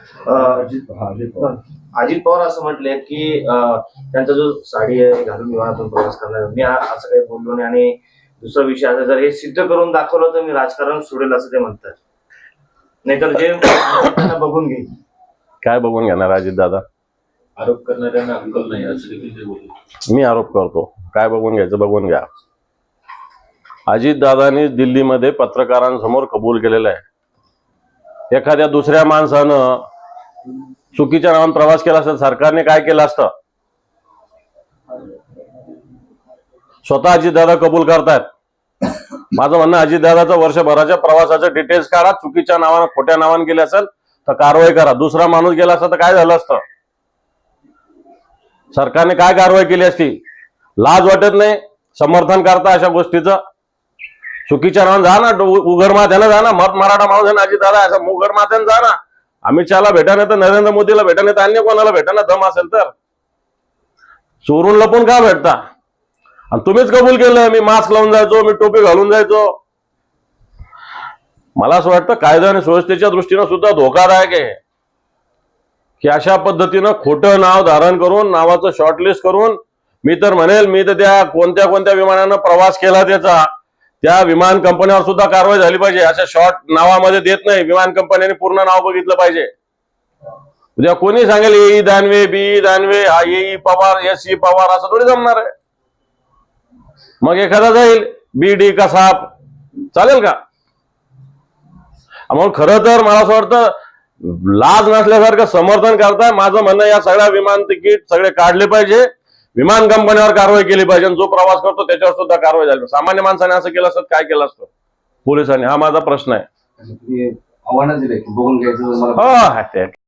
अजित हा, अजित पवार. अजित पवार असं म्हटले की त्यांचा जो साडी आहे घालून विमानातून प्रवास करणार मी असं काही बोललो नाही आणि दुसरा विषय आता जर हे सिद्ध करून दाखवलं तर मी राजकारण सोडेल असं ते म्हणतात. नाहीतर जे बघून घेईल. काय बघून घेणार अजित दादा? आरोप करणाऱ्यांना अक्कल नाही असं देखील ते बोलले. मी आरोप करतो. काय बघून घ्यायचं बघून घ्या. अजितदादांनी दिल्लीमध्ये पत्रकारांसमोर कबूल केलेलं आहे. एखाद्या दुसऱ्या माणसानं चुकीच्या नावाने प्रवास केला असता सरकारने काय केलं असतं? स्वतः अजितदादा कबूल करतायत. माझं म्हणणं अजितदादाचं वर्षभराच्या प्रवासाचं डिटेल्स काढा चुकीच्या नावानं खोट्या नावानं गेले असेल तर कारवाई करा. दुसरा माणूस गेला असता तर काय झालं असतं? सरकारने काय कारवाई केली असती? लाज वाटत नाही समर्थन करता अशा गोष्टीचं. चुकीच्या नावानं जा ना उगरमाथ्याला उघड माथ्यानं जा ना मत मराठा माणूस आहे अजित दादा असं उघड माथ्यानं जा ना. अमित शहाला भेटा नाही तर नरेंद्र मोदीला भेटा नाही तर अन्य कोणाला भेटा ना दम असेल तर. चोरून लपून का भेटता? आणि तुम्हीच कबूल केलं मी मास्क लावून जायचो मी टोपी घालून जायचो. मला असं वाटतं कायदा आणि सुव्यवस्थेच्या दृष्टीनं सुद्धा धोकादायक आहे. की अशा पद्धतीनं खोटं नाव धारण करून नावाचं शॉर्टलिस्ट करून मी तर म्हणेल मी तर त्या कोणत्या कोणत्या विमानानं प्रवास केला त्याचा. त्या विमान कंपन्यावर सुद्धा कारवाई झाली पाहिजे. अशा शॉर्ट नावामध्ये देत नाही. विमान कंपन्यांनी पूर्ण नाव बघितलं पाहिजे. उद्या कोणी सांगेल ए दानवे बी दानवे हा ए पवार एस ई पवार असं थोडी जमणार आहे. मग एखादा जाईल बी डी कसाप चालेल का? म्हणून खरं तर मला असं वाटतं लाज नसल्यासारखं समर्थन करताय. माझं म्हणणं या सगळ्या विमान तिकीट सगळे काढले पाहिजे. विमान कंपन्यावर कारवाई केली पाहिजे जो प्रवास करतो त्याच्यावर सुद्धा कारवाई झाली. सामान्य माणसाने असं केलं असतं काय केलं असतं? पोलिसांनी. हा माझा प्रश्न आहे. तुम्ही आव्हानं दिले बघून घ्यायचं